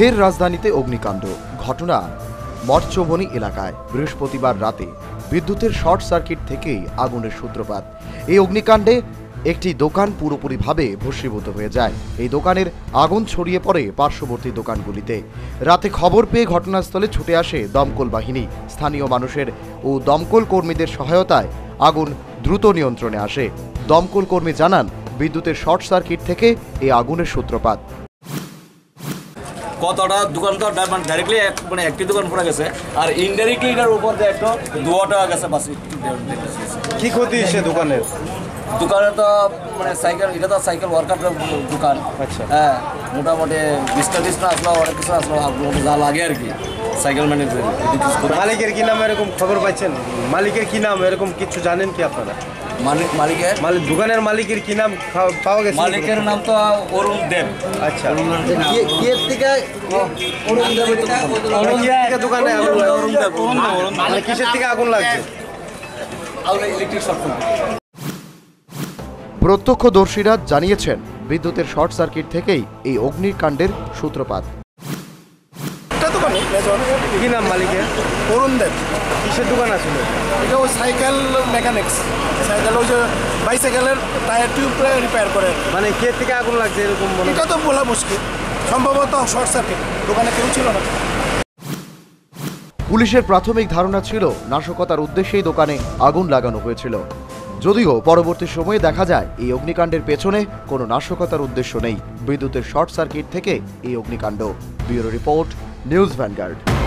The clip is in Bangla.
ফের রাজধানীতে অগ্নিকাণ্ড। ঘটনা মঠচৌবনী এলাকায়। বৃহস্পতিবার রাতে বিদ্যুতের শর্ট সার্কিট থেকেই আগুনের সূত্রপাত। এই অগ্নিকাণ্ডে একটি দোকান পুরোপুরিভাবে ভস্মীভূত হয়ে যায়। এই দোকানের আগুন ছড়িয়ে পড়ে পার্শ্ববর্তী দোকানগুলিতে। রাতে খবর পেয়ে ঘটনাস্থলে ছুটে আসে দমকল বাহিনী। স্থানীয় মানুষের ও দমকল কর্মীদের সহায়তায় আগুন দ্রুত নিয়ন্ত্রণে আসে। দমকল কর্মী জানান, বিদ্যুতের শর্ট সার্কিট থেকে এই আগুনের সূত্রপাত। কতটা দোকান তো মানে ডাইরেক্টলি মানে একটি দোকান পড়ে গেছে। আর ইনডাইরেক্টলি এটার উপর দিয়ে একটা দুয়াটা গেছে বাস। কি ক্ষতি সে দোকানের? দোকানে তো মানে সাইকেল এটা তো সাইকেল ওয়ার্কার দোকান। আচ্ছা। হ্যাঁ মোটামুটি বিশটা টিসটা আসলো অনেক কিছু আসলো যা লাগে আর কি সাইকেল ম্যানেজার মালিকের কি নাম এরকম খবর পাইছেন? মালিকের কি নাম? এরকম কিছু জানেন কি আপনারা? মালিক মালিকের? মালিক দোকানের মালিকের কি নাম পাওয়া গেছে? মালিকের নাম তো অরুণ দেব। আচ্ছা। অরুণ কিসের থেকে আগুন লাগছে? অরুণ দেব। অরুণ দেব অরুণ দেব মানে কিসের থেকে আগুন লাগছে? ইলেকট্রিক শর্ট প্রত্যক্ষদর্শীরা জানিয়েছেন বিদ্যুতের শর্ট সার্কিট থেকেই এই অগ্নিকাণ্ডের সূত্রপাত। মেজর কি নাম মালিকের? অরুণ দেব। কিসের দোকান আছিল এটা ওই সাইকেল মেকানিক্স। সাইকেল ওই যে বাইসাইকেলের টায়ার টিউব রিপেয়ার করে। মানে কে থেকে আগুন লাগছে এরকম এটা তো বলা মুশকিল। সম্ভবত শর্ট সার্কিট। দোকানে কেউ ছিল না। পুলিশের প্রাথমিক ধারণা ছিল নাশকতার উদ্দেশ্যেই দোকানে আগুন লাগানো হয়েছিল। যদিও পরবর্তী সময়ে দেখা যায় এই অগ্নিকাণ্ডের পেছনে কোনো নাশকতার উদ্দেশ্য নেই। বিদ্যুতের শর্ট সার্কিট থেকে এই অগ্নিকাণ্ড। Bureau report News Vanguard.